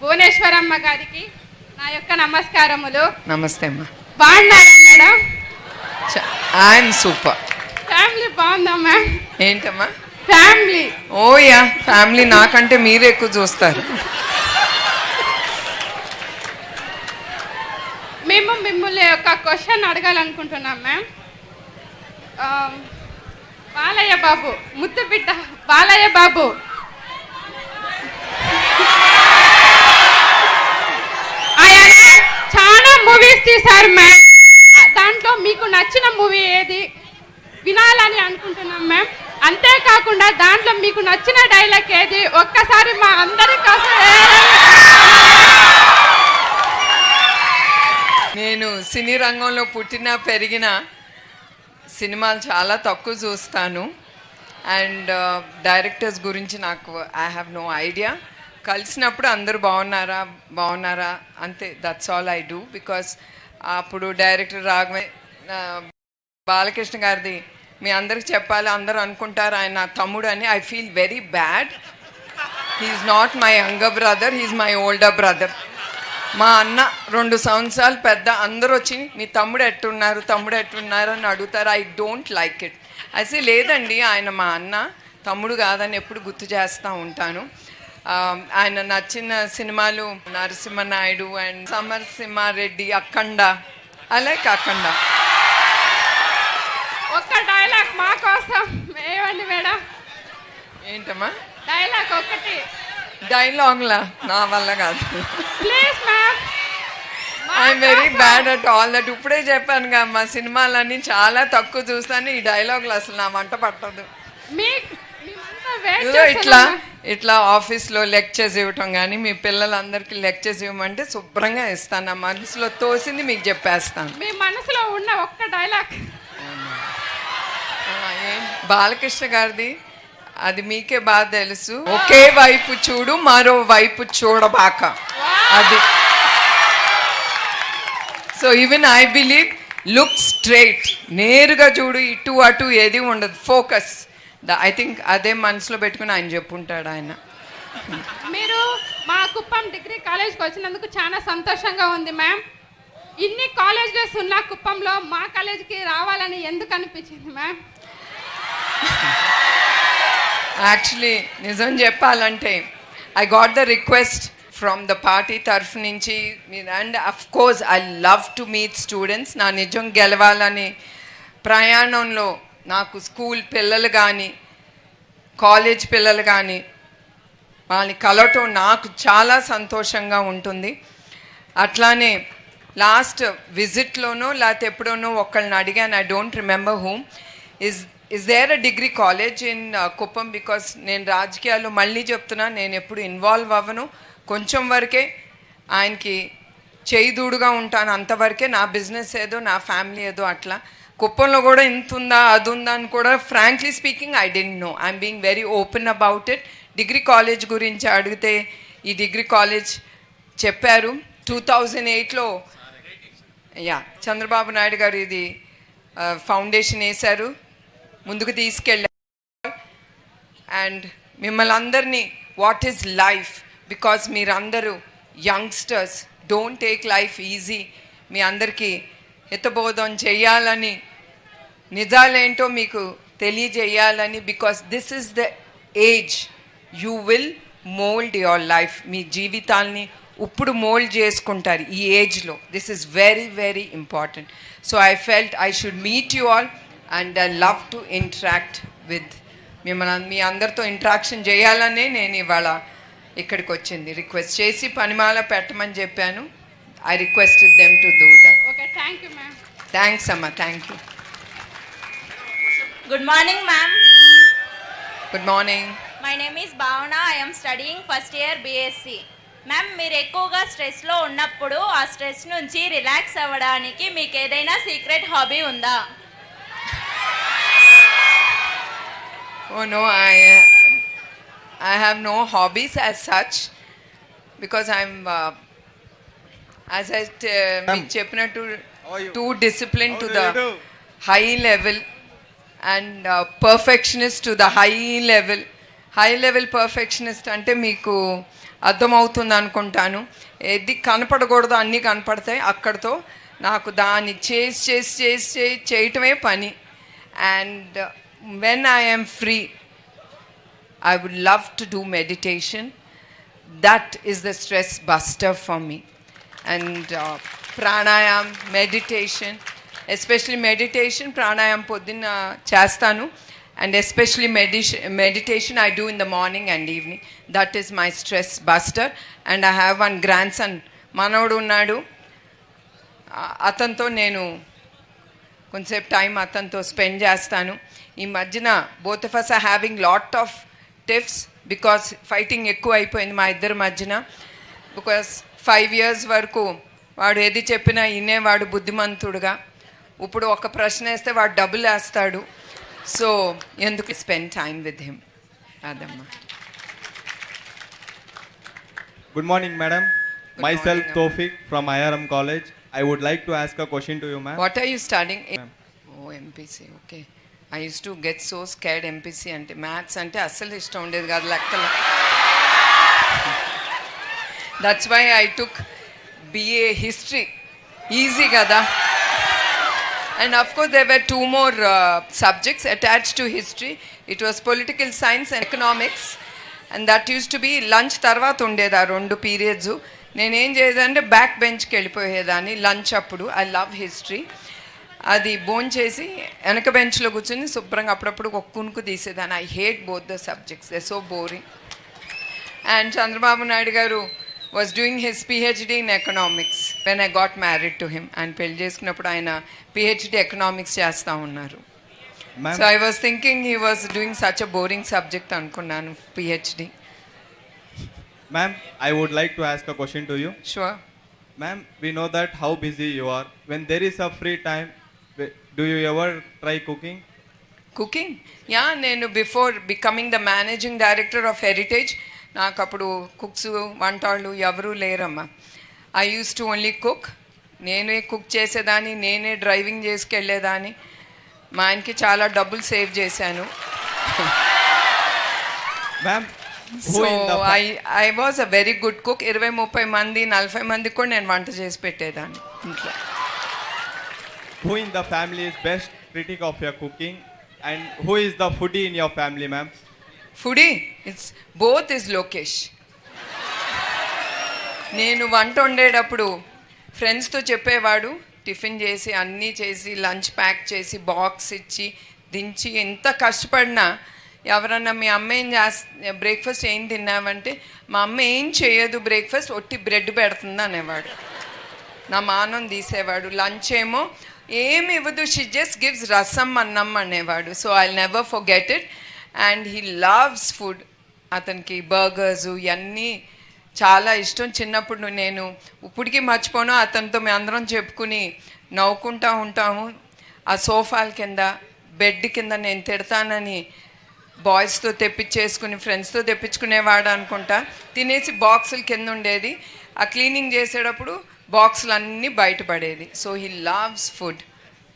భువనేశ్వరమ్మ గారికి నా యొక్క నమస్కారములు. నమస్తే అమ్మా. బాగున్నారా మేడం? I'm super. ఫ్యామిలీ బాగుందా మ్యామ్ ఏంటమ్మా? ఫ్యామిలీ ఓ యా ఫ్యామిలీ నాకంటే మీరే ఎక్కువ చూస్తారు. మేము మిమ్మల్ని ఒక క్వశ్చన్ అడగాలనుకుంటున్నాం మ్యామ్ ఆ, బాలయ్య బాబు ముద్దు బిడ్డ బాలయ్య బాబు ఆయన చాలా మూవీస్ తీశారు మ్యామ్ దాంట్లో మీకు నచ్చిన మూవీ ఏది? వినాలని అనుకుంటున్నాం మ్యామ్ అంతేకాకుండా దాంట్లో మీకు నచ్చిన డైలాగ్ ఏది? ఒక్కసారి మా అందరి కోసం నేను సినీ రంగంలో పుట్టిన పెరిగిన సినిమాలు చాలా తక్కువ చూస్తాను. అండ్ uh, డైరెక్టర్స్ గురించి నాకు ఐ హ్యావ్ నో ఐడియా కలిసినప్పుడు అందరూ బాగున్నారా? బాగున్నారా? అంతే that's all I do because అప్పుడు డైరెక్టర్ రాఘవే బాలకృష్ణ గారిది మీ అందరికి చెప్పాలి అందరూ అనుకుంటారు ఆయన తమ్ముడు అని I feel very bad he's not my younger brother he's my older brother మా అన్న రెండు సంవత్సరాలు పెద్ద అందరూ వచ్చి మీ తమ్ముడు ఎట్టున్నారు తమ్ముడు ఎట్టున్నారు? అని అడుగుతారు. ఐ డోంట్ లైక్ ఇట్ అయితే లేదండి ఆయన మా అన్న తమ్ముడు కాదని ఎప్పుడు గుర్తు చేస్తూ ఉంటాను. ఆయన నచ్చిన సినిమాలు Narasimha Naidu and Samarasimha Reddy Akhanda. I like Akhanda. ఒక్క డైలాగ్ మా కోసం. ఏమండి మేడం? ఏంటమ్మా? డైలాగ్ ఒకటి. డైలాగ్లా నా వల్ల కాదు. Please ma'am I'm very bad at all that ఇప్పుడే చెప్పాను కదా మా సినిమాలన్నీ చాలా తక్కువ చూస్తాను ఈ డైలాగులు అసలు నా వంట పట్టదు. మీ ఇట్లా ఇట్లా ఆఫీస్లో లెక్చర్స్ ఇవ్వటం కానీ మీ పిల్లలందరికీ లెక్చర్స్ ఇవ్వమంటే శుభ్రంగా ఇస్తాను. నా మనసులో తోసింది మీకు చెప్పేస్తాను. మీ మనసులో ఉన్న ఒక్క డైలాగ్ బాలకృష్ణ గారిది అది మీకే బాగా తెలుసు. ఒకే వైపు చూడు మరో వైపు చూడబాక. అది. So even I believe look straight నేరుగా చూడు ఇటు అటు ఏది ఉండదు. ఫోకస్ ఐ థింక్ అదే మనసులో పెట్టుకుని ఆయన చెప్పుంటాడు ఆయన. మీరు మా కుప్పం డిగ్రీ కాలేజ్కి వచ్చినందుకు చాలా సంతోషంగా ఉంది మ్యామ్. ఇన్ని కాలేజెస్ ఉన్న కుప్పంలో మా కాలేజీకి రావాలని ఎందుకు అనిపించింది మ్యామ్? యాక్చువల్లీ నిజం చెప్పాలంటే I got the request from the party తరఫు నుంచి and of course I love to meet students నా నిజం గెలవాలని ప్రయాణంలో నాకు స్కూల్ పిల్లలు కానీ కాలేజ్ పిల్లలు కానీ వాళ్ళని కలవటం నాకు చాలా సంతోషంగా ఉంటుంది. అట్లానే లాస్ట్ విజిట్లోనో లేకపోతే ఎప్పుడోనో ఒకళ్ళని అడిగాను I don't remember whom is is there a degree college in Kuppam because నేను రాజకీయాల్లో మళ్ళీ చెప్తున్నా నేను ఎప్పుడు ఇన్వాల్వ్ అవ్వను. కొంచెం వరకే ఆయనకి చేయిదూడుగా ఉంటాను. అంతవరకే నా బిజినెస్ ఏదో నా ఫ్యామిలీ ఏదో అట్లా. కుప్పంలో కూడా ఇంత ఉందా అది ఉందా అని కూడా frankly speaking I don't know I'm being very open about it degree college గురించి అడిగితే ఈ డిగ్రీ కాలేజ్ చెప్పారు. టూ థౌజండ్ ఎయిట్లో యా చంద్రబాబు నాయుడు గారు ఇది ఫౌండేషన్ వేశారు. ముందుకు తీసుకెళ్ళారు. అండ్ మిమ్మల్ని అందరినీ వాట్ ఈస్ లైఫ్ బికాస్ మీరందరూ youngsters don't take life easy మీ అందరికీ హితబోధం చేయాలని నిజాలేంటో మీకు తెలియజేయాలని because this is the age you will mould your life మీ జీవితాల్ని ఇప్పుడు మోల్డ్ చేసుకుంటారు ఈ ఏజ్లో this is very very important so I felt I should meet you all and I love to interact with మిమ్మల్ని మీ అందరితో ఇంటరాక్షన్ చేయాలనే నేను ఇవాళ ఇక్కడికి వచ్చింది. రిక్వెస్ట్ చేసి పనిమాల పెట్టమని చెప్పాను. I requested them to do that okay thank you ma'am thanks అమ్మా thank you Good morning, ma'am. Good morning My name is Bhavana. I am studying first year BSc. Ma'am మీరు ఎక్కువగా స్ట్రెస్లో ఉన్నప్పుడు ఆ స్ట్రెస్ నుంచి రిలాక్స్ అవ్వడానికి మీకు ఏదైనా secret hobby ఉందా Oh no, I I have no hobbies as such because I'm uh, మీకు చెప్పినట్టు disciplined to the high level and uh, perfectionist to the high level. High level perfectionist అంటే మీకు అర్థమవుతుంది అనుకుంటాను ఏది కనపడకూడదు అన్నీ కనపడతాయి అక్కడితో నాకు దాన్ని చేసి చేసి చేసి చేసి చేయటమే పని and when I'm free I would love to do meditation. That is the stress buster for me. And pranayam meditation especially meditation pranayam పొద్దున్న చేస్తాను and especially మెడిష meditation I do in the morning and evening that is my stress buster and I have one grandson మనవడు ఉన్నాడు అతనితో నేను కొంతసేపు time అతనితో spend చేస్తాను ఈ మధ్యన both of us are having lot of tips because fighting ఎక్కువ అయిపోయింది మా ఇద్దరి మధ్యన బికాస్ ఫైవ్ ఇయర్స్ వరకు వాడు ఏది చెప్పినా వినేవాడు బుద్ధిమంతుడుగా ఇప్పుడు ఒక ప్రశ్న వేస్తే వాడు డబ్బులు వేస్తాడు సో ఎందుకు స్పెండ్ టైం విత్ హిమ్ అదమ్మా morning, madam. Good Myself, morning, Tofik from IRM College. I would like to ask a question to you, ma'am. What are you Ma'am. Oh MPC okay I use to get so scared MPC అంటే maths అంటే అస్సలు ఇష్టం ఉండేది కాదు లెక్కలు that's why I took BA history easy కదా and of course they were two more subjects attach to history it was political science and economics and that use to be lunch తర్వాత ఉండేది ఆ రెండు పీరియడ్స్ నేనేం చేసేదంటే back బెంచ్కి వెళ్ళిపోయేదాన్ని lunch అప్పుడు ఐ లవ్ హిస్టరీ అది బోన్ చేసి వెనక బెంచ్లో కూర్చొని శుభ్రంగా అప్పుడప్పుడు ఒక కునుకు తీసేదాన్ని I hate both the subjects they so boring and Chandrababu Naidu గారు was doing his PhD in economics when I got married to him ఆయన పెళ్ళి చేసుకున్నప్పుడు ఆయన పిహెచ్డి ఎకనామిక్స్ చేస్తూ ఉన్నారు Ma'am, so I was thinking he was doing such a boring subject అనుకున్నాను PhD ma'am, I would like to ask a question to you. Sure Ma'am, we know that how busy you are. When there is a free time, wi- do you ever try cooking? Cooking yeah నేను before becoming the managing director of Heritage నాకు అప్పుడు cooks వంటాళ్ళు ఎవరూ లేరమ్మా. I used to only cook నేనే cook చేసేదాన్ని నేనే driving చేసుకెళ్ళేదాన్ని. మా ఆయనకి చాలా డబ్బులు సేవ్ చేశాను. So I I was a very good cook ఇరవై ముప్పై మంది నలభై మందికి కూడా నేను వంట చేసి పెట్టేదాన్ని. ఇంట్లో. Who in the family is best critic of your cooking, and who is the foodie in your family, ma'am? Foodie it's both is Lokesh. నేను వంట వండేటప్పుడు ఫ్రెండ్స్తో చెప్పేవాడు టిఫిన్ చేసి అన్నీ చేసి లంచ్ ప్యాక్ చేసి బాక్స్ ఇచ్చి దించి ఎంత కష్టపడినా ఎవరన్నా మీ అమ్మ ఏం చేస్త బ్రేక్ఫాస్ట్ ఏం తిన్నావంటే మా అమ్మ ఏం చేయదు బ్రేక్ఫాస్ట్ ఒట్టి బ్రెడ్ పెడుతుంది అనేవాడు. నా మానం తీసేవాడు. లంచ్ ఏమో ఏమి ఇవ్వదు షీ జస్ట్ గివ్స్ రసం అన్నం అనేవాడు. So I never forget it and he loves food అతనికి బర్గర్స్ ఇవన్నీ చాలా ఇష్టం. చిన్నప్పుడు నేను ఇప్పటికీ మర్చిపోను. అతనితో మేము అందరం చెప్పుకుని నవ్వుకుంటా ఉంటాము. ఆ సోఫాల కింద బెడ్ కింద నేను తిడతానని బాయ్స్తో తెప్పించేసుకుని ఫ్రెండ్స్తో తెప్పించుకునేవాడు అనుకుంటా. తినేసి బాక్సులు కింద ఉండేది. ఆ క్లీనింగ్ చేసేటప్పుడు బాక్సులు అన్నీ బయటపడేది సో హీ లవ్స్ ఫుడ్